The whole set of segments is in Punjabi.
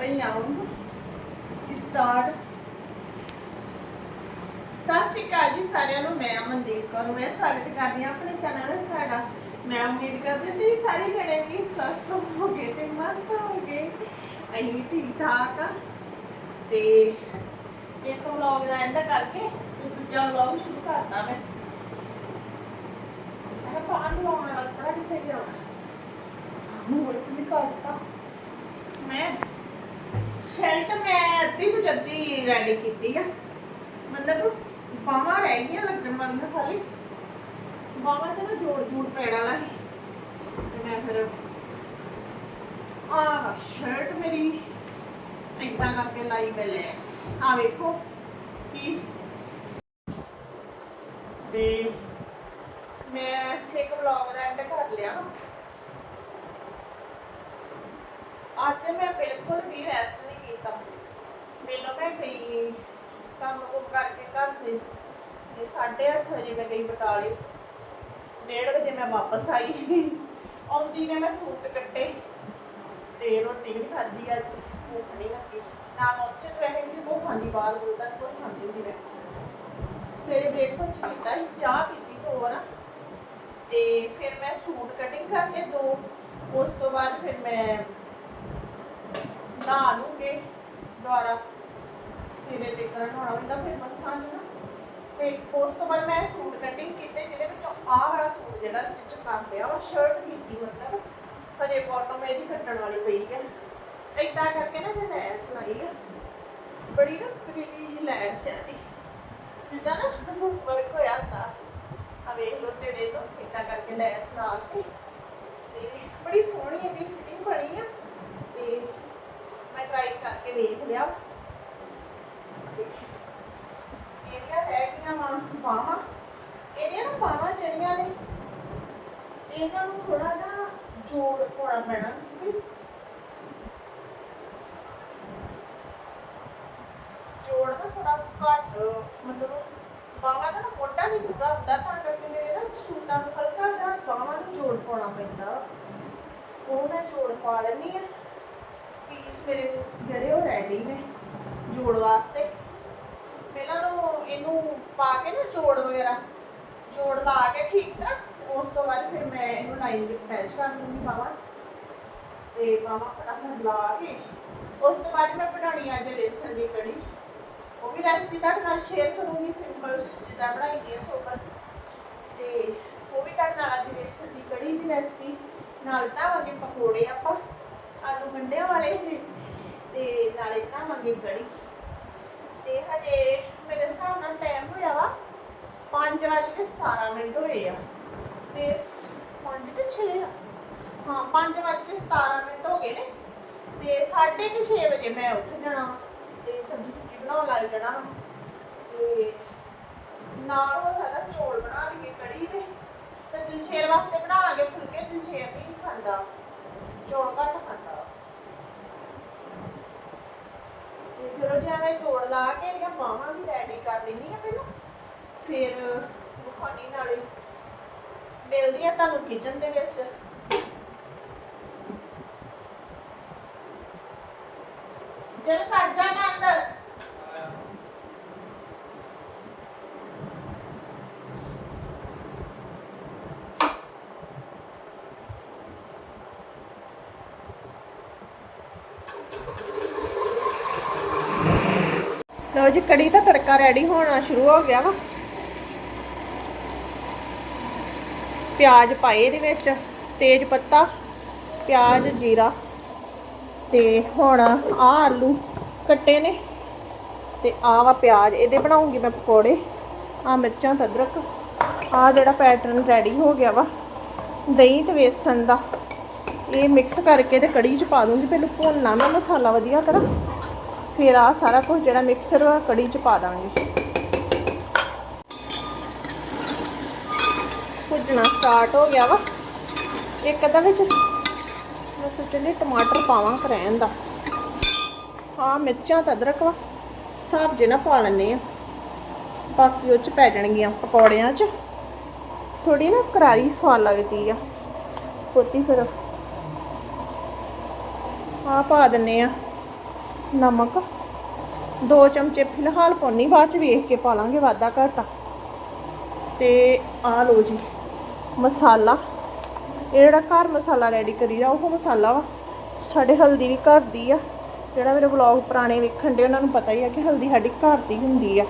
ਪਈ ਆਉਂ ਸਟਾਰਟ ਸਤਿ ਸ਼੍ਰੀ ਅਕਾਲ ਜੀ ਸਾਰਿਆਂ ਨੂੰ, ਮੈਂ ਅਮਨਦੀਪ ਕੌਰ, ਮੈਂ ਸਵਾਗਤ ਕਰਦੀ ਹਾਂ ਆਪਣੇ ਚੈਨਲ ਵਿੱਚ ਸਾਡਾ। ਮੈਂ ਉਮੀਦ ਕਰਦੀ ਹਾਂ ਤੁਸੀਂ ਸਾਰੇ ਜਣੇ ਵੀ ਸਵਸਥ ਹੋਗੇ ਤੇ ਮਸਤ ਹੋਗੇ ਅਸੀਂ ਠੀਕ ਠਾਕ ਆ। ਤੇ ਇੱਕ ਵਲੌਗ ਦਾ ਐਂਡ ਕਰਕੇ ਤੇ ਦੂਜਾ ਵਲੌਗ ਸ਼ੁਰੂ ਕਰਤਾ ਮੈਂ। ਮੈਂ ਪਾਣ ਲਾਉਣ ਵਾਲਾ ਕਿੱਥੇ ਗਿਆ ਮੂੰਹ ਨਹੀਂ ਮੈਂ ਸ਼ਰਟ ਮੈਂ ਅੱਧੀ ਕੁ ਜੱਦੀ ਰੈਡੀ ਕੀਤੀ ਆ। ਮਤਲਬ ਬਾਹਾਂ ਰਹਿ ਗਈਆਂ ਲੱਗਣ ਵਾਲੀਆਂ ਖਾਲੀ। ਬਾਹਾਂ 'ਚ ਨਾ ਜੋੜ ਜੋੜ ਪੈਣ ਵਾਲਾ ਸੀ। ਤੇ ਮੈਂ ਫਿਰ ਆਹ ਸ਼ਰਟ ਮੇਰੀ ਏਦਾਂ ਕਰਕੇ ਲਾਈ ਮੈਂ ਲੈਸ। ਆ ਵੇਖੋ ਕੀ ਤੇ ਮੈਂ ਇੱਕ ਵਲੌਗ ਦਾ ਐਂਡ ਕਰ ਲਿਆ। ਅੱਜ ਮੈਂ ਬਿਲਕੁਲ ਵੀ ਰੈਸਟ ਨਹੀਂ ਕੀਤਾ ਮੈਨੂੰ ਮੈਂ ਕੰਮ ਕੁਮ ਕਰਕੇ ਘਰ ਦੇ। ਤੇ 8:30 ਵਜੇ ਮੈਂ ਗਈ ਬਟਾਲੇ। 1:30 ਵਜੇ ਮੈਂ ਵਾਪਸ ਆਈ। ਆਉਂਦੀ ਨੇ ਮੈਂ ਸੂਟ ਕੱਟੇ। ਤੇ ਰੋਟੀ ਵੀ ਖਾਧੀ ਅੱਜ, ਭੁੱਖ ਨਹੀਂ ਲੱਗੀ। ਨਾ ਮੈਂ ਉੱਥੇ ਤਾਂ ਬਹੁਤ ਖਾਂਦੀ ਬਾਹਰ ਬੋਲਦਾ ਕੁਝ ਖਾਂਦੀ ਹੁੰਦੀ ਮੈਂ। ਸਵੇਰੇ ਬ੍ਰੇਕਫਾਸਟ ਕੀਤਾ ਸੀ, ਚਾਹ ਪੀਤੀ ਦੋ ਨਾ ਤੇ ਫਿਰ ਮੈਂ ਸੂਟ ਕਟਿੰਗ ਕਰਕੇ ਦੋ। ਉਸ ਤੋਂ ਬਾਅਦ ਫਿਰ ਮੈਂ ਨਹਾ ਲੂੰਗੇ ਦੁਆਰਾ ਸਵੇਰੇ ਦੇ ਕਰਨ ਹੋਣਾ ਹੁੰਦਾ, ਫਿਰ ਬੱਸਾਂ 'ਚ ਨਾ। ਤੇ ਉਸ ਤੋਂ ਬਾਅਦ ਮੈਂ ਸੂਟ ਕਟਿੰਗ ਕੀਤੇ, ਜਿਹਦੇ ਵਿੱਚੋਂ ਆਹ ਵਾਲਾ ਸੂਟ ਜਿਹੜਾ ਸਟਿਚ ਕਰ ਲਿਆ ਵਾ ਸ਼ਰਟ ਕੀਤੀ ਮਤਲਬ। ਹਜੇ ਬਾਟਮ ਇਹਦੀ ਕੱਟਣ ਵਾਲੀ ਪਈ ਹੈ ਏਦਾਂ ਕਰਕੇ ਨਾ ਤੇ ਲੈਸ ਲਾਈ ਆ। ਬੜੀ ਨਾ ਪ੍ਰੀਟੀ ਲੈਸ ਆ ਦੀ ਜਿੱਦਾਂ ਨਾ ਵਰਕ ਹੋਇਆ ਹੁੰਦਾ ਆ ਵੇਖ ਲੋ ਨੇੜੇ ਤੋਂ, ਏਦਾਂ ਕਰਕੇ ਲੈਸ ਲਾ ਕੇ। ਤੇ ਬੜੀ ਸੋਹਣੀ ਇਹਦੀ ਫਿਟਿੰਗ ਬਣੀ ਆ। ਤੇ ਮੈਂ ਟਰਾਈ ਕਰਕੇ ਵੇਖ ਲਿਆ। ਇਹਦੀਆਂ ਰਹਿ ਗਈਆਂ ਬਾਹਾਂ? ਇਹਦੀਆਂ ਨਾ ਬਾਹਾਂ ਜਿਹੜੀਆਂ ਨੇ। ਇਹਨਾਂ ਨੂੰ ਥੋੜਾ ਨਾ ਜੋੜ ਪਾਉਣਾ ਪੈਣਾ। ਜੋੜ ਨਾ ਥੋੜਾ ਘੱਟ, ਮਤਲਬ ਬਾਹਾਂ ਦਾ ਨਾ ਮੋਢਾ ਨਹੀਂ ਪੂਰਾ ਹੁੰਦਾ, ਤਾਂ ਕਰਕੇ ਮੇਰੇ ਨਾ ਸੂਟਾਂ ਨੂੰ ਹਲਕਾ ਜਿਹਾ ਬਾਹਾਂ ਨੂੰ ਜੋੜ ਪਾਉਣਾ ਪੈਂਦਾ। ਵਾ। ਉਹ ਮੈਂ ਜੋੜ ਪਾ ਲੈਣੀ ਆ ਪੀਸ ਮੇਰੇ ਜਿਹੜੇ ਉਹ ਰੈਡੀ ਨੇ ਜੋੜ ਵਾਸਤੇ। ਪਹਿਲਾਂ ਨੂੰ ਇਹਨੂੰ ਪਾ ਕੇ ਨਾ ਜੋੜ ਵਗੈਰਾ, ਜੋੜ ਲਾ ਕੇ ਠੀਕ ਤਰ੍ਹਾਂ, ਉਸ ਤੋਂ ਬਾਅਦ ਫਿਰ ਮੈਂ ਇਹਨੂੰ ਲਾਈਨ ਵਿੱਚ ਅਟੈਚ ਕਰ ਦੂੰਗੀ ਬਾਹਾਂ। ਤੇ ਬਾਹਾਂ ਫਟਾਫਟ ਲਾ ਕੇ, ਉਸ ਤੋਂ ਬਾਅਦ ਮੈਂ ਬਣਾਉਣੀ ਅੱਜ ਵੇਸਣ ਦੀ ਕੜੀ। ਉਹ ਵੀ ਰੈਸਪੀ ਤੁਹਾਡੇ ਨਾਲ ਸ਼ੇਅਰ ਕਰੂੰਗੀ ਸਿੰਪਲ ਜਿੱਦਾਂ ਬਣਾਈ ਦੀ ਹੈ ਸੋਬਰ। ਤੇ ਉਹ ਵੀ ਤੁਹਾਡੇ ਨਾਲ ਅੱਜ ਵੇਸਣ ਦੀ ਕੜੀ ਦੀ ਰੈਸਪੀ ਨਾਲ ਤਾਂ ਬਣਾਵਾਂਗੇ ਪਕੌੜੇ ਆਪਾਂ। ਆਲੂ ਗੰਢਿਆਂ ਵਾਲੇ। ਤੇ ਨਾਲੇ ਬਣਾਵਾਂਗੇ ਕੜੀ। ਤੇ ਹਜੇ ਮੇਰੇ ਹਿਸਾਬ ਨਾਲ ਟਾਈਮ ਹੋਇਆ ਵਾ 5:17 ਮਿੰਟ ਹੋਏ ਆ। ਤੇ 5 ਕਿ 6 ਆ? ਹਾਂ 5:17 ਮਿੰਟ ਹੋ ਗਏ ਨੇ। ਤੇ 6:30 ਵਜੇ ਮੈਂ ਉੱਠ ਜਾਣਾ ਤੇ ਸਬਜ਼ੀ ਸੁਬਜ਼ੀ ਬਣਾਉਣ ਲੱਗ ਜਾਣਾ ਤੇ ਨਾਲ ਹੋ ਸਕਦਾ ਚੋਲ ਬਣਾ ਲਈਏ ਕੜੀ ਦੇ। ਤੇ ਦਿਲਸ਼ੇਰ ਵਾਸਤੇ ਬਣਾਵਾਂਗੇ ਫੁਲਕੇ, ਦਿਲਸ਼ੇਰ ਵੀ ਖਾਂਦਾ। ਚੌਲ ਘੱਟ ਖਾਂਦਾ ਵਾ। ਤੇ ਚਲੋ ਜੇ ਮੈਂ ਜੋੜ ਲਾ ਕੇ ਇਹਦੀਆਂ ਬਾਹਾਂ ਵੀ ਰੈਡੀ ਕਰ ਲੈਣੀ ਆ ਪਹਿਲਾਂ ਫਿਰ ਵਿਖਾਉਣੀ ਨਾਲੇ ਮਿਲਦੀ ਆ ਤੁਹਾਨੂੰ ਕਿਚਨ ਦੇ ਵਿੱਚ ਦਿਲ ਕਰ ਜਾ ਲਓ ਜੀ, ਕੜੀ ਦਾ ਤੜਕਾ ਰੈਡੀ ਹੋਣਾ ਸ਼ੁਰੂ ਹੋ ਗਿਆ ਵਾ। ਪਿਆਜ਼ ਪਾਏ ਇਹਦੇ ਵਿੱਚ, ਤੇਜ ਪੱਤਾ, ਪਿਆਜ਼, ਜੀਰਾ ਤੇ ਹੁਣ ਆ ਆਲੂ ਕੱਟੇ ਨੇ ਤੇ ਆ ਵਾ ਪਿਆਜ਼। ਇਹਦੇ ਬਣਾਉਂਗੀ ਮੈਂ ਪਕੌੜੇ, ਆ ਮਿਰਚਾਂ ਤੇ ਅਦਰਕ, ਆ ਜਿਹੜਾ ਪੈਟਰਨ ਰੈਡੀ ਹੋ ਗਿਆ ਵਾ, ਦਹੀਂ ਤੇ ਵੇਸਣ ਦਾ। ਇਹ ਮਿਕਸ ਕਰਕੇ ਤੇ ਕੜੀ ਚ ਪਾ ਦੂੰਗੀ, ਪਹਿਲਾਂ ਭੁੰਨਣਾ ਮੈਂ ਮਸਾਲਾ ਵਧੀਆ ਕਰਾਂ ਫਿਰ ਆ ਸਾਰਾ ਕੁਝ ਜਿਹੜਾ ਮਿਕਸਰ ਵਾ ਕੜੀ ਚ ਪਾ ਦਾਂਗੇ। ਭੁੱਜਣਾ ਸਟਾਰਟ ਹੋ ਗਿਆ ਵਾ। ਇੱਕ ਅੱਧਾ ਵਿੱਚ ਮੈਂ ਸੋਚਿਆ ਟਮਾਟਰ ਪਾਵਾਂ ਕਰੈਨ ਦਾ। ਹਾਂ ਮਿਰਚਾਂ ਤੇ ਅਦਰਕ ਵਾ ਸਾਬ ਜੇ ਨਾ ਪਾ ਲੈਣੇ ਆ। ਬਾਕੀ ਉਹ ਚ ਪੈ ਜਾਣਗੀਆਂ ਪਕੌੜਿਆਂ ਚ। ਥੋੜੀ ਨਾ ਕਰਾਰੀ ਸਵਾਦ ਲੱਗਦੀ ਆ। ਪੋਤੀ ਫਿਰ ਆ ਪਾ ਦਿੰਨੇ ਆ। ਨਮਕ, ਦੋ ਚਮਚੇ ਫਿਲਹਾਲ ਪਾਉਣੀ, ਬਾਅਦ ਚ ਵੇਖ ਕੇ ਪਾ ਲਾਂਗੇ ਵਾਧਾ ਘਾਟਾ। ਤੇ ਆ ਲੋ ਜੀ, ਮਸਾਲਾ। ਇਹ ਜਿਹੜਾ ਘਰ ਮਸਾਲਾ ਰੈਡੀ ਕਰੀਦਾ ਉਹ ਮਸਾਲਾ ਵਾ। ਸਾਡੇ ਹਲਦੀ ਵੀ ਘਰ ਦੀ ਆ। ਜਿਹੜਾ ਮੇਰੇ ਵਲੌਗ ਪੁਰਾਣੇ ਵੇਖਣ ਦੇ, ਉਹਨਾਂ ਨੂੰ ਪਤਾ ਹੀ ਆ ਕਿ ਹਲਦੀ ਸਾਡੀ ਘਰ ਦੀ ਹੁੰਦੀ ਆ।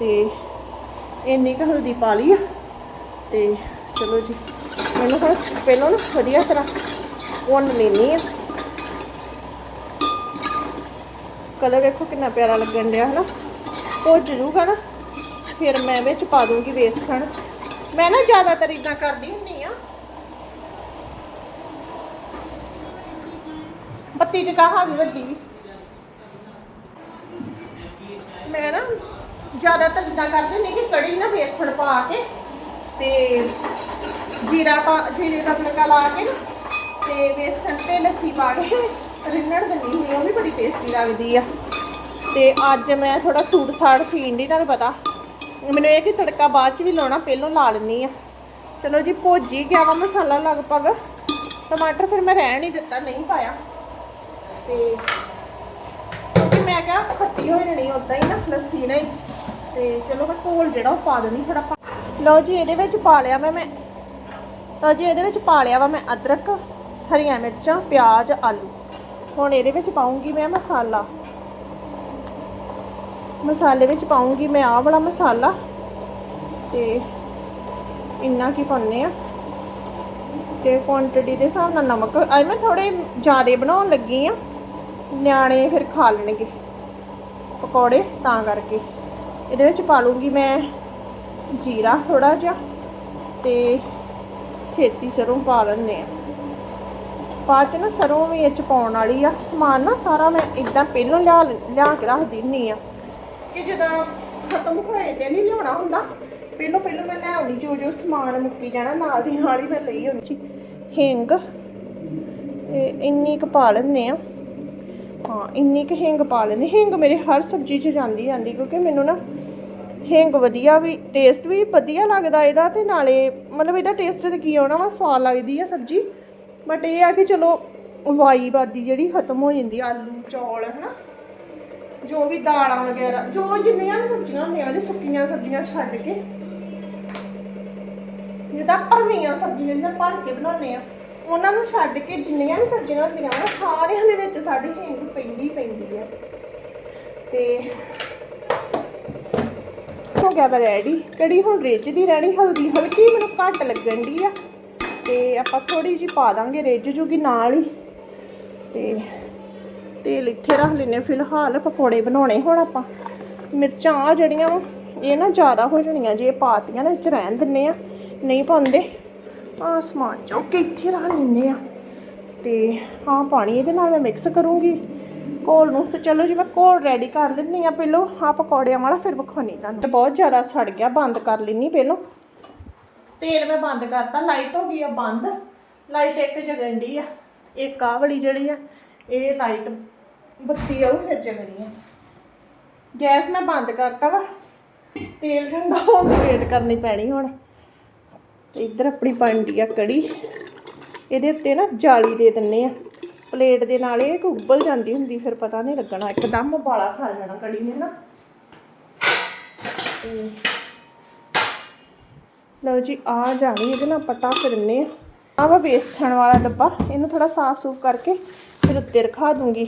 ਤੇ ਇੰਨੀ ਕੁ ਹਲਦੀ ਪਾ ਲਈ ਆ। ਤੇ ਚਲੋ ਜੀ, ਮੈਨੂੰ ਹੁਣ ਪਹਿਲਾਂ ਨਾ ਵਧੀਆ ਤਰ੍ਹਾਂ ਭੁੰਨ ਲੈਣੀ ਆ। ਕਲਰ ਵੇਖੋ ਕਿੰਨਾ ਪਿਆਰਾ ਲੱਗਣ ਡਿਆ, ਹਨਾ? ਭੁੱਜ ਜੂਗਾ ਨਾ ਫਿਰ ਮੈਂ ਵਿੱਚ ਪਾ ਦੂੰਗੀ ਵੇਸਣ। ਮੈਂ ਨਾ ਜ਼ਿਆਦਾਤਰ ਇਦਾਂ ਕਰਦੀ ਹੁੰਨੀ ਆ। ਬੱਤੀ ਚ ਕਹਾ ਗਈ ਵੱਡੀ? ਮੈਂ ਨਾ ਜ਼ਿਆਦਾਤਰ ਇਦਾਂ ਕਰਦੀ ਨਹੀਂ ਕਿ ਕੜੀ ਨਾ ਵੇਸਣ ਪਾ ਕੇ ਤੇ ਜੀਰਾ ਪਾ, ਜੀਰੇ ਦਾ ਤੜਕਾ ਲਾ ਕੇ ਨਾ ਤੇ ਵੇਸਣ ਤੇ ਲੱਸੀ ਪਾ ਕੇ ਰਿੰਨੜ ਦਿੰਦੀ ਹੁੰਦੀ ਉਹ ਵੀ ਬੜੀ ਟੇਸਟੀ ਲੱਗਦੀ ਆ। ਤੇ ਅੱਜ ਮੈਂ ਥੋੜਾ ਸੂਟ ਸਾੜ ਸੀਣ ਦੀ ਤੁਹਾਨੂੰ ਪਤਾ। ਮੈਨੂੰ ਇਹ ਕਿ ਤੜਕਾ ਬਾਅਦ ਚ ਵੀ ਲਾਉਣਾ, ਪਹਿਲਾਂ ਲਾ ਲੈਣੀ ਆ। ਚਲੋ ਜੀ ਭੋਜੀ ਗਿਆ ਵਾ ਮਸਾਲਾ ਲਗਭਗ। ਟਮਾਟਰ ਫਿਰ ਮੈਂ ਰਹਿਣ ਹੀ ਦਿੱਤਾ, ਨਹੀਂ ਪਾਇਆ। ਤੇ ਕਿਉਂਕਿ ਮੈਂ ਕਿਹਾ ਖੱਟੀ ਹੋ ਜਾਣੀ ਉਦਾਂ ਹੀ ਨਾ, ਲੱਸੀ ਨਹੀਂ ਤੇ ਚਲੋ ਮੈਂ ਘੋਲ ਜਿਹੜਾ ਉਹ ਪਾ ਦੇਣੀ ਥੋੜਾ ਲਓ ਜੀ, ਇਹਦੇ ਵਿੱਚ ਪਾ ਲਿਆ ਮੈਂ ਮੈਂ। ਲਓ ਜੀ, ਇਹਦੇ ਵਿੱਚ ਪਾ ਲਿਆ ਵਾ ਮੈਂ ਅਦਰਕ, ਹਰੀਆਂ ਮਿਰਚਾਂ, ਪਿਆਜ਼, ਆਲੂ। ਹੁਣ ਇਹਦੇ ਵਿੱਚ ਪਾਉਂਗੀ ਮੈਂ ਮਸਾਲਾ। ਮਸਾਲੇ ਵਿੱਚ ਪਾਉਂਗੀ ਮੈਂ ਆਹ ਵਾਲਾ ਮਸਾਲਾ। ਤੇ ਇੰਨਾ ਕੀ ਪਾਉਂਦੇ ਆ। ਤੇ ਕੁਆਂਟੀਟੀ ਦੇ ਹਿਸਾਬ ਨਾਲ ਨਮਕ। ਅੱਜ ਮੈਂ ਥੋੜੇ ਜ਼ਿਆਦਾ ਬਣਾਉਣ ਲੱਗੀ ਆ। ਨਿਆਣੇ ਫਿਰ ਖਾ ਲੈਣਗੇ ਪਕੌੜੇ ਤਾਂ ਕਰਕੇ। ਇਹਦੇ ਵਿੱਚ ਪਾ ਲੂੰਗੀ ਮੈਂ ਜੀਰਾ ਥੋੜਾ ਜਿਹਾ ਤੇ ਖੇਤੀ ਸਰੋਂ ਪਾ ਲੈਂਦੇ ਆ। ਬਾਅਦ ਚ ਨਾ ਸਰੋਂ ਵੀ ਇਹ ਚ ਪਾਉਣ ਵਾਲੀ ਆ। ਸਮਾਨ ਨਾ ਸਾਰਾ ਮੈਂ ਇਦਾਂ ਪਹਿਲਾਂ ਲਿਆ ਲਿਆ ਕੇ ਰੱਖ ਦਿੰਨੀ ਆ। ਕਿ ਜਦੋਂ ਖਤਮ ਹੋਏ ਤੇ ਨਹੀਂ ਲਿਆਉਣਾ ਹੁੰਦਾ, ਪਹਿਲਾਂ ਪਹਿਲਾਂ ਮੈਂ ਲੈ ਆਉਣੀ, ਜੋ ਜੋ ਸਮਾਨ ਮੁੱਕੀ ਜਾਣਾ, ਨਾਲ ਦੀ ਨਾਲ ਹੀ ਮੈਂ ਲਈ ਆਉਣੀ ਹਿੰਗ, ਤੇ ਇੰਨੀ ਕੁ ਪਾ ਲੈਂਦੇ ਆ। ਹਾਂ, ਇੰਨੀ ਕੁ ਹਿੰਗ ਪਾ ਲੈਂਦੇ। ਹਿੰਗ ਮੇਰੇ ਹਰ ਸਬਜ਼ੀ 'ਚ ਜਾਂਦੀ ਜਾਂਦੀ ਕਿਉਂਕਿ ਮੈਨੂੰ ਨਾ ਹਿੰਗ ਵਧੀਆ ਵੀ ਟੇਸਟ ਵੀ ਵਧੀਆ ਲੱਗਦਾ ਇਹਦਾ ਤੇ ਨਾਲੇ ਮਤਲਬ ਇਹਦਾ ਟੇਸਟ ਤੇ ਕੀ ਆਉਣਾ ਵਾ, ਸਵਾਦ ਲੱਗਦੀ ਆ ਸਬਜ਼ੀ। ਬਟ ਇਹ ਆ ਕਿ ਚਲੋ ਵਾਈ ਬਾਦੀ ਜਿਹੜੀ ਖਤਮ ਹੋ ਜਾਂਦੀ ਆਲੂ, ਚੌਲ, ਹਨਾ? ਜੋ ਵੀ ਦਾਲਾਂ ਵਗੈਰਾ, ਜੋ ਜਿੰਨੀਆਂ ਵੀ ਸਬਜ਼ੀਆਂ ਹੁੰਦੀਆਂ ਨੇ ਸੁੱਕੀਆਂ ਸਬਜ਼ੀਆਂ ਛੱਡ ਕੇ, ਜਿੱਦਾਂ ਭਰਵੀਆਂ ਸਬਜ਼ੀਆਂ ਜਿਹਨਾਂ ਭਰ ਕੇ ਬਣਾਉਂਦੇ ਆ, ਉਹਨਾਂ ਨੂੰ ਛੱਡ ਕੇ ਜਿੰਨੀਆਂ ਵੀ ਸਬਜ਼ੀਆਂ ਹੁੰਦੀਆਂ ਨਾ ਸਾਰਿਆਂ ਦੇ ਵਿੱਚ ਸਾਡੀ ਹਿੰਗ ਪੈਂਦੀ ਪੈਂਦੀ ਆ। ਤੇ ਹੋ ਗਿਆ ਵਾ ਰੈਡੀ ਕੜੀ ਹੁਣ ਰਿੱਝਦੀ ਰਹਿਣੀ ਹਲਦੀ ਹਲਕੀ ਮੈਨੂੰ ਘੱਟ ਲੱਗਣ ਦੀ ਆ। ਤੇ ਆਪਾਂ ਥੋੜੀ ਜਿਹੀ ਪਾ ਦਾਂਗੇ ਰਿੱਝ ਜੂਗੀ ਨਾਲ ਹੀ। ਤੇ ਤੇਲ ਇੱਥੇ ਰੱਖ ਲੈਨੇ ਫਿਲਹਾਲ ਪਕੌੜੇ ਬਣਾਉਣੇ ਹੁਣ ਆਪਾਂ। ਮਿਰਚਾਂ ਆ ਜਿਹੜੀਆਂ ਇਹ ਨਾ ਜ਼ਿਆਦਾ ਹੋ ਜਾਣੀਆਂ। ਜੇ ਪਾਤੀਆਂ ਨਾ, ਇਹ ਚ ਰਹਿਣ ਦਿੰਨੇ ਆ ਨਹੀਂ ਪਾਉਂਦੇ ਆ ਸਮਾਨ ਚੁੱਕ ਕੇ ਇੱਥੇ ਰੱਖ ਲੈਨੇ ਆ ਤੇ ਹਾਂ ਪਾਣੀ ਇਹਦੇ ਨਾਲ ਮੈਂ ਮਿਕਸ ਕਰੂੰਗੀ। ਘੋਲ ਨੂੰ ਤੇ ਚਲੋ ਜੀ, ਮੈਂ ਘੋਲ ਰੈਡੀ ਕਰ ਲੈਂਦੀ ਆ ਪਹਿਲੋਂ ਆ ਪਕੌੜਿਆਂ ਵਾਲਾ ਫਿਰ ਵਿਖਾਉਣੀ ਤੁਹਾਨੂੰ। ਤੇ ਬਹੁਤ ਜ਼ਿਆਦਾ ਸੜ ਗਿਆ, ਬੰਦ ਕਰ ਲੈਣੀ ਪਹਿਲੋਂ। ਤੇਲ ਮੈਂ ਬੰਦ ਕਰਤਾ ਲਾਈਟ ਹੋ ਗਈ ਆ ਬੰਦ। ਲਾਈਟ ਇੱਕ ਜਗਣ ਦੀ ਆ। ਇੱਕ ਆਹ ਵਾਲੀ ਜਿਹੜੀ ਆ, ਇਹ ਲਾਈਟ ਬੱਤੀ ਆ, ਉਹ ਫਿਰ ਜਗਣੀ ਆ। ਗੈਸ ਮੈਂ ਬੰਦ ਕਰਤਾ ਵਾ। ਤੇਲ ਠੰਡਾ ਹੋਣ ਦੀ ਵੇਟ ਕਰਨੀ ਪੈਣੀ ਹੁਣ। ਤੇ ਇੱਧਰ ਆਪਣੀ ਬਣਦੀ ਆ ਕੜੀ। ਇਹਦੇ ਉੱਤੇ ਨਾ ਜਾਲੀ ਦੇ ਦਿੰਨੇ ਆ। ਪਲੇਟ ਦੇ ਨਾਲ ਇਹ ਉੱਬਲ ਜਾਂਦੀ ਹੁੰਦੀ, ਫਿਰ ਪਤਾ ਨਹੀਂ ਲੱਗਣਾ। ਇੱਕਦਮ ਉਬਾਲਾ ਖਾ ਜਾਣਾ ਕੜੀ ਨੇ ਨਾ। ਤੇ ਲਓ ਜੀ, ਆ ਜਾਣੀ ਇਹਦੇ ਨਾਲ ਪਟਾ ਦਿੰਨੇ ਆ। ਆਹ ਵਾ ਬੇਸਣ ਵਾਲਾ ਡੱਬਾ, ਇਹਨੂੰ ਥੋੜਾ ਸਾਫ਼ ਸੂਫ ਕਰਕੇ ਫਿਰ ਉੱਤੇ ਰਖਾ ਦੂੰਗੀ।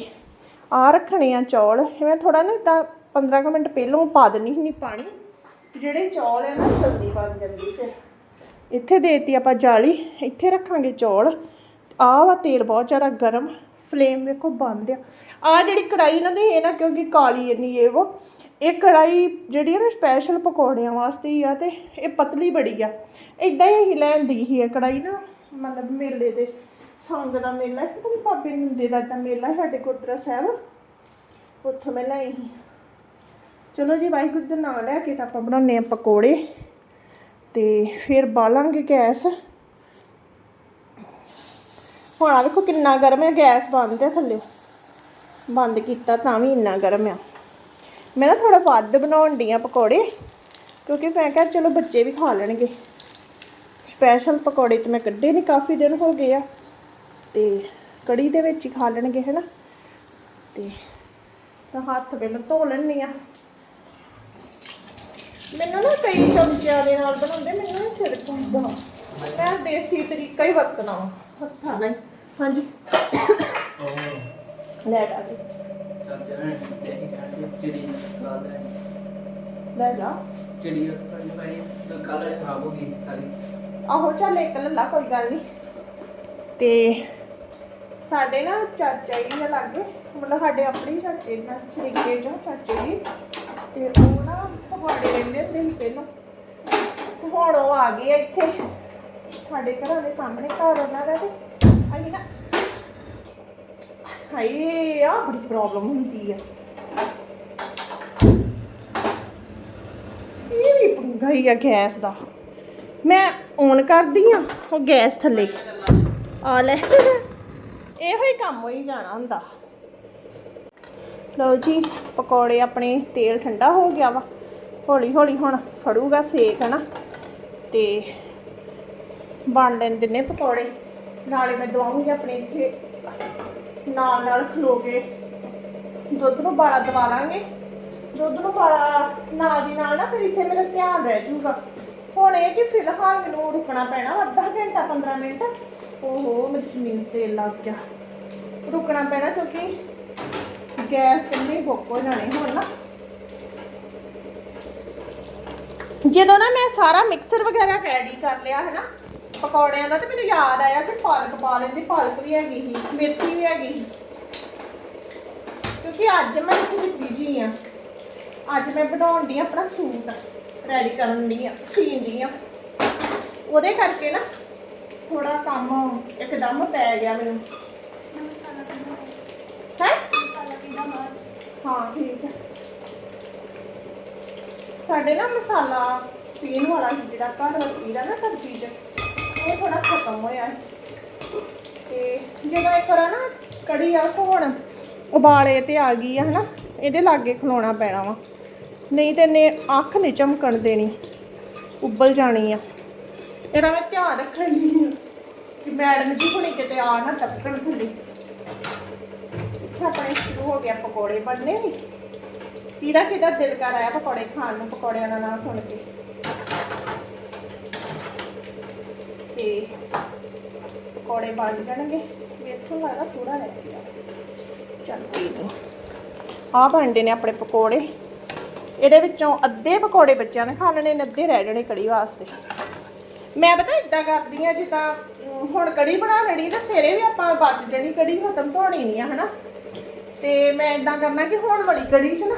ਆ ਰੱਖਣੇ ਆ ਚੌਲ ਮੈਂ ਥੋੜਾ ਨਾ ਇਦਾਂ 15 ਕੁ ਮਿੰਟ ਪਹਿਲਾਂ ਪਾ ਦਿੰਨੀ ਹੁੰਦੀ ਪਾਣੀ। ਜਿਹੜੇ ਚੌਲ ਆ ਨਾ, ਜਲਦੀ ਬਣ ਜਾਂਦੀ ਫਿਰ। ਇੱਥੇ ਦੇਤੀ ਆਪਾਂ ਜਾਲੀ, ਇੱਥੇ ਰੱਖਾਂਗੇ ਚੌਲ। ਆਹ ਵਾ ਤੇਲ ਬਹੁਤ ਜ਼ਿਆਦਾ ਗਰਮ, ਫਲੇਮ ਵੇਖੋ ਬੰਦ ਆ। ਆ ਜਿਹੜੀ ਕੜਾਈ ਨਾ ਦੇ ਇਹ ਨਾ ਕਿਉਂਕਿ ਕਾਲੀ ਇੰਨੀ ਇਹ ਉਹ ਇਹ ਕੜਾਈ ਜਿਹੜੀ ਹੈ ਨਾ ਸਪੈਸ਼ਲ ਪਕੌੜਿਆਂ ਵਾਸਤੇ ਹੀ ਆ ਅਤੇ ਇਹ ਪਤਲੀ ਬੜੀ ਆ। ਇਦਾਂ ਹੀ ਲੈਂਦੀ ਹੀ ਆ ਕੜਾਈ ਨਾ, ਮਤਲਬ ਮੇਲੇ ਦੇ, ਸੰਗ ਦਾ ਮੇਲਾ ਹੈ ਪਤਾ ਨਹੀਂ ਬਾਬੇ ਨੰਦੇ ਦਾ ਤਾਂ ਮੇਲਾ ਸਾਡੇ ਗੁਰਦੁਆਰਾ ਸਾਹਿਬ, ਉੱਥੋਂ ਮੈਂ ਲਈ ਸੀ। ਚਲੋ ਜੀ, ਵਾਹਿਗੁਰੂ ਦਾ ਨਾਮ ਲੈ ਕੇ ਤਾਂ ਆਪਾਂ ਬਣਾਉਂਦੇ ਆ ਪਕੌੜੇ, ਤੇ ਫਿਰ ਬਾਲਾਂਗੇ ਗੈਸ। ਹੁਣ ਆ ਵੇਖੋ ਕਿੰਨਾ ਗਰਮ ਹੈ ਗੈਸ ਬੰਦ ਹੈ ਥੱਲੇ। ਬੰਦ ਕੀਤਾ ਤਾਂ ਵੀ ਇੰਨਾ ਗਰਮ ਆ। ਮੈਂ ਨਾ ਥੋੜਾ ਵੱਧ ਬਣਾਉਣ ਦੀ ਆ ਪਕੌੜੇ ਕਿਉਂਕਿ ਮੈਂ ਕਿਹਾ ਚਲੋ ਬੱਚੇ ਵੀ ਖਾ ਲੈਣਗੇ। ਸਪੈਸ਼ਲ ਪਕੌੜੇ ਤੇ ਮੈਂ ਕੱਢੇ ਨਹੀਂ ਕਾਫੀ ਦਿਨ ਹੋ ਗਏ ਆ। ਤੇ ਕੜੀ ਦੇ ਵਿੱਚ ਹੀ ਖਾ ਲੈਣਗੇ ਹੈਨਾ? ਤੇ ਤਾਂ ਹੱਥ ਪਹਿਲਾਂ ਧੋ ਲੈਣੀ ਆ ਮੈਨੂੰ ਨਾ ਕਈ ਚਮਚਿਆਂ ਦੇ ਨਾਲ ਬਣਾਉਂਦੇ ਮੈਨੂੰ ਨਾ ਸਿਰ ਘੁੰਮਦਾ। ਮੈਂ ਦੇਸੀ ਤਰੀਕਾ ਹੀ ਵਰਤਣਾ ਹੱਥਾਂ ਨਾਲ। ਹਾਂਜੀ। ਲੈ ਆ ਕੇ ਚਿੜੀ ਰਾਤ ਹੈ ਲੈ ਜਾ। ਚਿੜੀ ਪੜੀ ਪੜੀ ਤਾਂ ਕੱਲ ਖਰਾਬ ਹੋ ਗਈ ਸਾਰੀ ਆਹੋ ਚੱਲ ਇੱਕ ਲੱਲਾ ਕੋਈ ਗੱਲ ਨਹੀਂ ਤੇ ਸਾਡੇ ਨਾ ਚਾਚਾ ਜੀ ਦੇ ਲਾਗੇ, ਮਤਲਬ ਸਾਡੇ ਆਪਣੇ ਚਾਚੇ ਨਾਲ, ਸ਼ਰੀਕੇ ਜੋ ਚਾਚੇ ਜੀ। ਤੇ ਉਹ ਨਾ ਪਕੌੜੇ ਰਹਿੰਦੇ ਹੁੰਦੇ ਸੀ ਪਹਿਲਾਂ। ਹੁਣ ਉਹ ਆ ਗਏ ਆ ਇੱਥੇ। ਸਾਡੇ ਘਰਾਂ ਦੇ ਸਾਹਮਣੇ ਘਰ ਉਹਨਾਂ ਦਾ ਤੇ। ਅਸੀਂ ਨਾ ਹਾਏ ਆ ਬੜੀ ਪ੍ਰੋਬਲਮ ਹੁੰਦੀ ਆ। ਇਹ ਵੀ ਪੰਗਾ ਹੀ ਆ ਗੈਸ ਦਾ। ਮੈਂ ਔਨ ਕਰਦੀ ਆ, ਉਹ ਗੈਸ ਥੱਲੇ। ਆ ਲੈ। ਇਹੋ ਹੀ ਕੰਮ ਹੋਈ ਜਾਣਾ ਹੁੰਦਾ। ਲਓ ਜੀ, ਪਕੌੜੇ ਆਪਣੇ ਤੇਲ ਠੰਡਾ ਹੋ ਗਿਆ ਵਾ। ਹੌਲੀ ਹੌਲੀ ਹੁਣ ਫੜੂਗਾ ਸੇਕ, ਹਨਾ? ਤੇ ਬਣ ਲੈਣ ਦਿੰਨੇ ਪਕੌੜੇ। ਨਾਲੇ ਮੈਂ ਦਵਾਉਂਗੀ ਆਪਣੇ ਇੱਥੇ ਨਾਲ ਨਾਲ ਖਲੋ ਕੇ ਦੁੱਧ ਨੂੰ ਬਾਲਾ ਦਵਾ ਲਾਂਗੇ। ਦੁੱਧ ਨੂੰ ਬਾਲਾ ਨਾਲ ਦੀ ਨਾਲ ਨਾ ਫਿਰ ਇੱਥੇ ਮੇਰਾ ਧਿਆਨ ਰਹਿ ਜਾਊਗਾ। ਹੁਣ ਇਹ ਕਿ ਫਿਲਹਾਲ ਮੈਨੂੰ ਰੁਕਣਾ ਪੈਣਾ ਅੱਧਾ ਘੰਟਾ 15 ਮਿੰਟ। ਓਹੋ, ਮੇਰੀ ਜ਼ਮੀਨ ਤੇ ਲੱਗ ਗਿਆ। ਰੁਕਣਾ ਪੈਣਾ ਕਿਉਂਕਿ ਗੈਸ ਕਿੰਨੀ ਬੁੱਕ ਹੋ ਜਾਣੀ ਹੁਣ ਨਾ। ਜਦੋਂ ਨਾ ਮੈਂ ਸਾਰਾ ਮਿਕਸਰ ਵਗੈਰਾ ਰੈਡੀ ਕਰ ਲਿਆ ਹੈ ਨਾ ਪਕੌੜਿਆਂ ਦਾ ਤੇ ਮੈਨੂੰ ਯਾਦ ਆਇਆ ਕਿ ਪਾਲਕ ਪਾ ਲੈਂਦੀ, ਪਾਲਕ ਵੀ ਹੈਗੀ ਸੀ, ਮੇਥੀ ਵੀ ਹੈਗੀ ਸੀ। ਕਿਉਂਕਿ ਅੱਜ ਮੈਂ ਥੋੜੀ ਬਿਜ਼ੀ ਆ। ਅੱਜ ਮੈਂ ਬਣਾਉਣ ਦੀ ਆਪਣਾ ਸੂਟ ਰੈਡੀ ਕਰਨ ਦੀ ਆ ਸੀਨ ਦੀ ਆ। ਉਹਦੇ ਕਰਕੇ ਨਾ ਥੋੜਾ ਕੰਮ ਇੱਕਦਮ ਪੈ ਗਿਆ ਮੈਨੂੰ। ਹੈ? ਹਾਂ, ਠੀਕ ਹੈ। ਸਾਡੇ ਨਾ ਮਸਾਲਾ ਪੀਣ ਵਾਲਾ ਸੀ ਜਿਹੜਾ, ਘਰ ਵਰਤੀਦਾ ਨਾ ਸਬਜ਼ੀ 'ਚ। ਉਹ ਥੋੜਾ ਖਤਮ ਹੋਇਆ ਤੇ ਜਦੋਂ ਇੱਕ ਵਾਰ ਨਾ ਕੜੀ ਆ ਹੁਣ ਉਬਾਲੇ ਤੇ ਆ ਗਈ ਆ, ਹਨਾ, ਇਹਦੇ ਲਾਗੇ ਖਲੋਣਾ ਪੈਣਾ ਵਾ। ਨਹੀਂ ਤੇ ਨੇ ਅੱਖ ਨਹੀਂ ਚਮਕਣ ਦੇਣੀ, ਉੱਬਲ ਜਾਣੀ ਆ। ਇਹਦਾ ਮੈਂ ਧਿਆਨ ਰੱਖਣ ਆ ਕਿ ਮੈਡਮ ਜੀ ਹੁਣੀ ਕਿਤੇ ਆ ਨਾ ਟੱਪਣ ਥੱਲੇ। ਆਪਣੇ ਸ਼ੁਰੂ ਹੋ ਗਿਆ ਪਕੌੜੇ ਬਣਨੇ ਕਿਹਦਾ ਕਿਹਦਾ ਦਿਲ ਕਰ ਆਇਆ ਪਕੌੜੇ ਖਾਣ ਨੂੰ, ਪਕੌੜਿਆਂ ਦਾ ਨਾਮ ਸੁਣ ਕੇ। ਤੇ ਪਕੌੜੇ ਬਣ ਜਾਣਗੇ। ਬੇਸਣ ਵਾਲਾ ਥੋੜਾ ਰਹਿ ਗਿਆ। ਚੱਲ ਕੋਈ ਨਹੀਂ ਆਹ ਬਣਦੇ ਨੇ ਆਪਣੇ ਪਕੌੜੇ। ਇਹਦੇ ਵਿੱਚੋਂ ਅੱਧੇ ਪਕੌੜੇ ਬੱਚਿਆਂ ਨੇ ਖਾ ਲੈਣੇ ਨੇ ਅੱਧੇ ਰਹਿ ਜਾਣੇ ਕੜੀ ਵਾਸਤੇ। ਮੈਂ ਪਤਾ ਇਦਾਂ ਕਰਦੀ ਆ ਜਿੱਦਾਂ ਹੁਣ ਕੜੀ ਬਣਾ ਲੈਣੀ ਤੇ ਸਵੇਰੇ ਵੀ ਆਪਾਂ ਬਚ ਜਾਣੀ ਕੜੀ, ਖਤਮ ਧੋਣੀ ਨਹੀਂ ਆ, ਹਨਾ? ਤੇ ਮੈਂ ਇਦਾਂ ਕਰਨਾ ਕਿ ਹੁਣ ਵਾਲੀ ਕੜੀ 'ਚ ਨਾ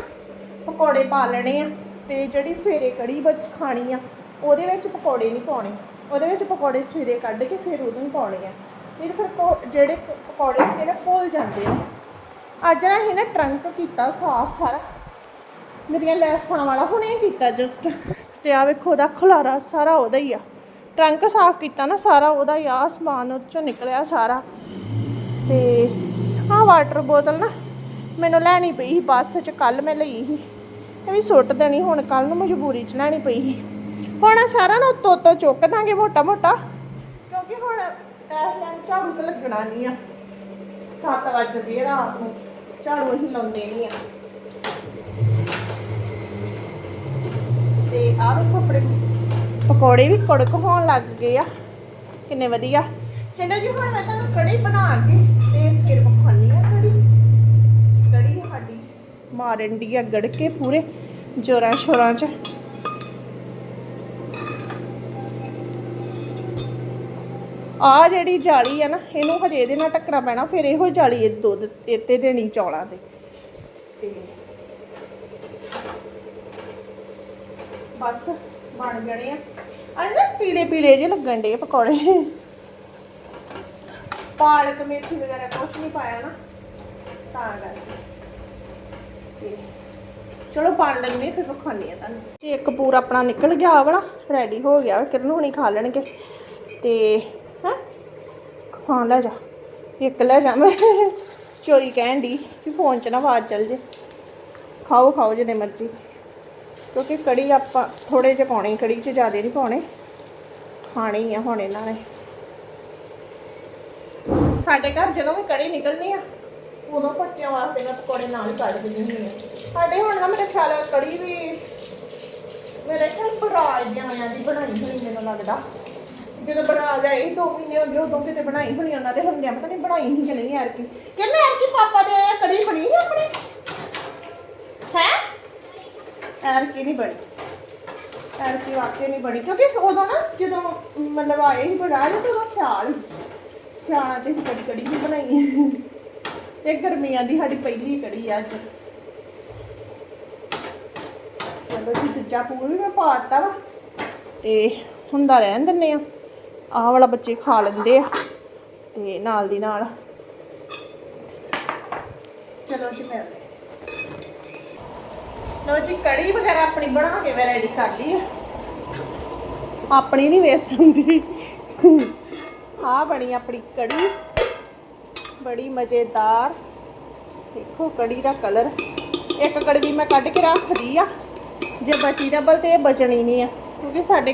ਪਕੌੜੇ ਪਾ ਲੈਣੇ ਆ ਤੇ ਜਿਹੜੀ ਸਵੇਰੇ ਕੜੀ ਬਚ, ਖਾਣੀ ਆ, ਉਹਦੇ ਵਿੱਚ ਪਕੌੜੇ ਨਹੀਂ ਪਾਉਣੇ। ਉਹਦੇ ਵਿੱਚ ਪਕੌੜੇ ਸਵੇਰੇ ਕੱਢ ਕੇ ਫਿਰ ਉਹਨੂੰ ਹੀ ਪਾਉਣੇ ਆ। ਨਹੀਂ ਫਿਰ ਕੋ- ਜਿਹੜੇ ਪ- ਪਕੌੜੇ ਹੁੰਦੇ ਨੇ, ਫੁੱਲ ਜਾਂਦੇ ਨੇ ਅੱਜ ਨਾ ਇਹ ਨਾ ਟਰੰਕ ਕੀਤਾ ਸਾਫ਼ ਸਾਰਾ। ਮੇਰੀਆਂ ਲੈਸਾਂ ਵਾਲਾ ਹੁਣੇ ਕੀਤਾ ਜਸਟ ਤੇ ਆ ਵੇਖੋ ਉਹਦਾ ਖੁਲਾਰਾ ਸਾਰਾ ਉਹਦਾ ਹੀ ਆ। ਟਰੰਕ ਸਾਫ਼ ਕੀਤਾ ਨਾ, ਸਾਰਾ ਉਹਦਾ ਹੀ ਆ। ਸਮਾਨ ਉਹ ਚੋਂ ਨਿਕਲਿਆ ਸਾਰਾ। ਤੇ ਆਹ ਵਾਟਰ ਬੋਤਲ ਨਾ ਮੈਨੂੰ ਲੈਣੀ ਪਈ ਸੀ, ਬੱਸ ਚ ਕੱਲ ਮੈਂ ਲਈ ਸੀ। ਇਹ ਵੀ ਸੁੱਟ ਦੇਣੀ, ਹੁਣ ਕੱਲ ਨੂੰ ਮਜਬੂਰੀ ਚ ਲੈਣੀ ਪਈ ਸੀ। ਹੁਣ ਆਹ ਸਾਰਾ ਨਾ ਉੱਤੋਂ ਉੱਤੋਂ ਚੁੱਕ ਦਾਂਗੇ ਮੋਟਾ ਮੋਟਾ। ਕਿਉਂਕਿ ਹੁਣ ਇਸ ਟਾਈਮ ਝਾੜੂ ਤੇ ਲੱਗਣਾ ਨਹੀਂ ਆ। 7 ਵਜੇ ਰਾਤ ਨੂੰ। ਝਾੜੂ ਅਸੀਂ ਲਾਉਂਦੇ ਨਹੀਂ ਆ। ਤੇ ਆਹ ਵੇਖੋ ਆਪਣੇ ਪਕੌੜੇ ਵੀ ਕੜਕ ਹੋਣ ਲੱਗ ਗਏ ਆ। ਕਿੰਨੇ ਵਧੀਆ। ਚਲੋ ਜੀ ਹੁਣ ਮੈਂ ਤੁਹਾਨੂੰ ਕੜੀ ਬਣਾ ਕੇ ਤੇ ਫਿਰ ਵਿਖਾਉਂਦੀ ਆ ਕੜੀ। ਕੜੀ ਸਾਡੀ। ਮਾਰਨ ਦੀ ਆ ਗੜਕੇ ਪੂਰੇ ਜੋਰਾਂ ਸ਼ੋਰਾਂ ਚ। ਆ ਜਿਹੜੀ ਜਾਲੀ ਆ ਨਾ, ਇਹਨੂੰ ਹਜੇ ਇਹਦੇ ਨਾਲ ਟੱਕਰਾ ਪੈਣਾ, ਫਿਰ ਇਹੋ ਜਾਲੀ ਇਹ ਦੁੱਧ ਇੱਥੇ ਦੇਣੀ ਚੌਲਾਂ ਦੇ ਤੇ ਬਸ, ਬਣ ਜਾਣੇ ਆ। ਅਰੇ ਨਾ ਪੀਲੇ ਪੀਲੇ ਜਿਹੇ ਲੱਗਣ ਡੇ ਪਕੌੜੇ। ਪਾਲਕ, ਮੇਥੀ ਵਗੈਰਾ ਕੁਛ ਨਹੀਂ ਪਾਇਆ ਨਾ, ਤਾਂ ਕਰਕੇ। ਚਲੋ ਬਣ ਲੈਣੇ ਫਿਰ ਵਿਖਾਉਂਦੀ ਆ ਤੁਹਾਨੂੰ। ਜੀ ਇੱਕ ਪੂਰਾ ਆਪਣਾ ਨਿਕਲ ਗਿਆ ਵਾਲਾ ਰੈਡੀ ਹੋ ਗਿਆ ਕਿਰਨ ਹੁਣੀ ਖਾ ਲੈਣਗੇ। ਤੇ ਹਾਂ, ਲੈ ਜਾ। ਇੱਕ ਲੈ ਜਾ ਮੈਂ। ਚੋਰੀ ਕਹਿਣ ਦੀ ਕਿ ਫੋਨ 'ਚ ਨਾ ਆਵਾਜ਼ ਚੱਲ ਜੇ। ਖਾਓ ਖਾਓ ਜਿਹਨੇ ਮਰਜ਼ੀ। ਕਿਉਂਕਿ ਕੜੀ ਆਪਾਂ ਥੋੜੇ ਜਿਹੇ ਪਾਉਣੇ, ਕੜੀ 'ਚ ਜ਼ਿਆਦਾ ਨਹੀਂ ਪਾਉਣੇ। ਖਾਣੀ ਹੀ ਆ ਹੁਣ ਇਹਨਾਂ ਨੇ। ਸਾਡੇ ਘਰ ਜਦੋਂ ਵੀ ਕੜੀ ਨਿਕਲਣੀ ਆ, ਉਦੋਂ ਬੱਚਿਆਂ ਵਾਸਤੇ ਮੈਂ ਪਕੌੜੇ ਨਾਲ ਹੀ ਕੱਢ ਦਿੰਦੀ ਹੁੰਦੀ ਹਾਂ ਸਾਡੇ ਹੁਣ ਨਾ ਮੇਰੇ ਖਿਆਲ ਨਾਲ ਕੜੀ ਵੀ ਮੇਰੇ ਖਿਆਲ ਬਰਾਜ ਜਾਣਿਆਂ ਦੀ ਬਣਾਈ ਹੋਈ ਮੈਨੂੰ ਲੱਗਦਾ। ਜਦੋਂ ਬਣਾ ਜਾਏ ਦੋ ਮਹੀਨੇ ਹੋ ਗਏ, ਉਦੋਂ ਕਿਤੇ ਬਣਾਈ ਹੋਣੀ ਉਹਨਾਂ ਦੇ ਹੁੰਦਿਆਂ ਪਤਾ ਨਹੀਂ ਬਣਾਈ ਨਹੀਂ ਕਿ ਯਾਰ ਕੀ ਕਹਿੰਦੇ ਯਾਰ ਕੀ ਪਾਪਾ ਦੇ ਕੜੀ ਬਣੀ ਸੀ ਆਪਣੀ। ਹੈ? ਯਾਰ ਕੀ ਨਹੀਂ ਬਣੀ। ਯਾਰ ਕੀ ਵਾਕਈ ਨਹੀਂ ਬਣੀ। ਕਿਉਂਕਿ ਉਦੋਂ ਨਾ ਜਦੋਂ ਮਤਲਬ ਆਏ ਹੀ ਬਣਾ ਤੇ ਉਦੋਂ ਸਿਆਲ ਸਿਆਣਾ ਸਿਆਲਾਂ ਚ ਕੜੀ ਕੜੀ ਵੀ ਬਣਾਈ ਹੈ ਤੇ ਗਰਮੀਆਂ ਦੀ ਸਾਡੀ ਪਹਿਲੀ ਕੜੀ ਆ ਅੱਜ। ਚਲੋ ਜੀ, ਦੂਜਾ ਪੂਰ ਵੀ ਮੈਂ ਪਾਤਾ ਵਾ। ਤੇ ਹੁੰਦਾ ਰਹਿਣ ਦਿੰਨੇ ਆ। ਆਹ ਵਾਲਾ ਬੱਚੇ ਖਾ ਲੈਂਦੇ ਆ ਤੇ ਨਾਲ ਦੀ ਨਾਲ। ਚਲੋ ਜੀ ਮੈਂ ਲੋ ਜੀ ਕੜੀ ਵਗੈਰਾ ਆਪਣੀ ਬਣਾ ਕੇ ਮੈਂ ਰੈਡੀ ਕਰ ਲਈ ਆ। ਆਪਣੀ ਨਹੀਂ ਵੇਸਣ ਦੀ। ਆ ਬਣੀ ਆਪਣੀ ਕੜੀ। ਬੜੀ ਮਜ਼ੇਦਾਰ। ਦੇਖੋ ਕੜੀ ਦਾ ਕਲਰ ਇੱਕ ਕੜਵੀ ਮੈਂ ਕੱਢ ਕੇ ਰੱਖਦੀ ਆ। ਜੇ ਬਚੀ ਡਬਲ ਤੇ ਇਹ ਬਚਣੀ ਨਹੀਂ ਆ ਕਿਉਂਕਿ ਸਾਡੇ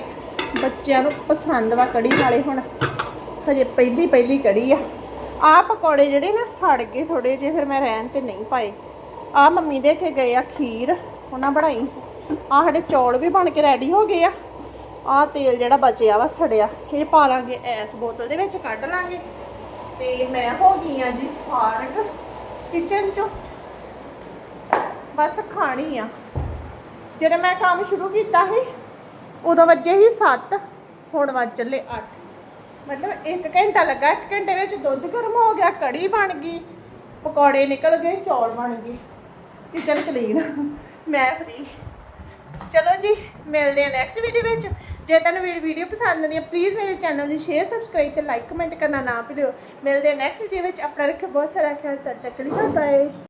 ਬੱਚਿਆਂ ਨੂੰ ਪਸੰਦ ਵਾ ਕੜੀ ਵਾਲੇ ਹੁਣ। ਹਜੇ ਪਹਿਲੀ ਪਹਿਲੀ ਕੜੀ ਆ। ਆ ਪਕੌੜੇ ਜਿਹੜੇ ਨਾ ਸੜ ਗਏ ਥੋੜੇ ਜਿਹੇ, ਫਿਰ ਮੈਂ ਰਹਿਣ ਤੇ ਨਹੀਂ ਪਾਏ। ਆ ਮੰਮੀ ਦੇ ਕੇ ਗਏ ਆ ਖੀਰ, ਉਹਨਾਂ ਬਣਾਈ। ਆ ਸਾਡੇ ਚੌਲ ਵੀ ਬਣ ਕੇ ਰੈਡੀ ਹੋ ਗਏ ਆ। ਆ ਤੇਲ ਜਿਹੜਾ ਬਚਿਆ ਵਾ ਸੜਿਆ, ਇਹ ਪਾ ਲਾਂਗੇ ਐਸ ਬੋਤਲ ਦੇ ਵਿੱਚ, ਕੱਢ ਲਾਂਗੇ। ਤੇ ਮੈਂ ਹੋ ਗਈ ਆ ਜੀ ਫਾਰਗ ਕਿਚਨ ਚੋਂ। ਬਸ ਖਾਣੀ ਆ। ਜਦੋਂ ਮੈਂ ਕੰਮ ਸ਼ੁਰੂ ਕੀਤਾ ਸੀ ਉਦੋਂ ਵੱਜੇ ਸੀ 7 ਹੁਣ ਵੱਜ ਚੱਲੇ 8 ਮਤਲਬ 1 ਘੰਟਾ ਲੱਗਾ 1 ਘੰਟੇ ਵਿੱਚ ਦੁੱਧ ਗਰਮ ਹੋ ਗਿਆ, ਕੜੀ ਬਣ ਗਈ, ਪਕੌੜੇ ਨਿਕਲ ਗਏ, ਚੌਲ ਬਣ ਗਏ। ਕਿਚਨ ਕਲੀਨ ਮੈਂ ਫਰੀ ਚਲੋ ਜੀ, ਮਿਲਦੇ ਆ ਨੈਕਸਟ ਵੀਡੀਓ ਵਿੱਚ। ਜੇ ਤੁਹਾਨੂੰ ਮੇਰੀ ਵੀਡੀਓ ਪਸੰਦ ਆਉਂਦੀ ਹੈ ਪਲੀਜ਼ ਮੇਰੇ ਚੈਨਲ ਨੂੰ ਸ਼ੇਅਰ ਸਬਸਕ੍ਰਾਈਬ ਤੇ ਲਾਈਕ ਕਮੈਂਟ ਕਰਨਾ ਨਾ ਭੁੱਲਿਓ। ਮਿਲਦੇ ਆ ਨੈਕਸਟ ਵੀਡੀਓ ਵਿੱਚ। ਆਪਣਾ ਰੱਖਿਓ ਬਹੁਤ ਸਾਰਾ ਖਿਆਲ। ਤਦ ਤੱਕ ਲਈ ਬਾਏ